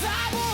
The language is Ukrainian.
Cause I won't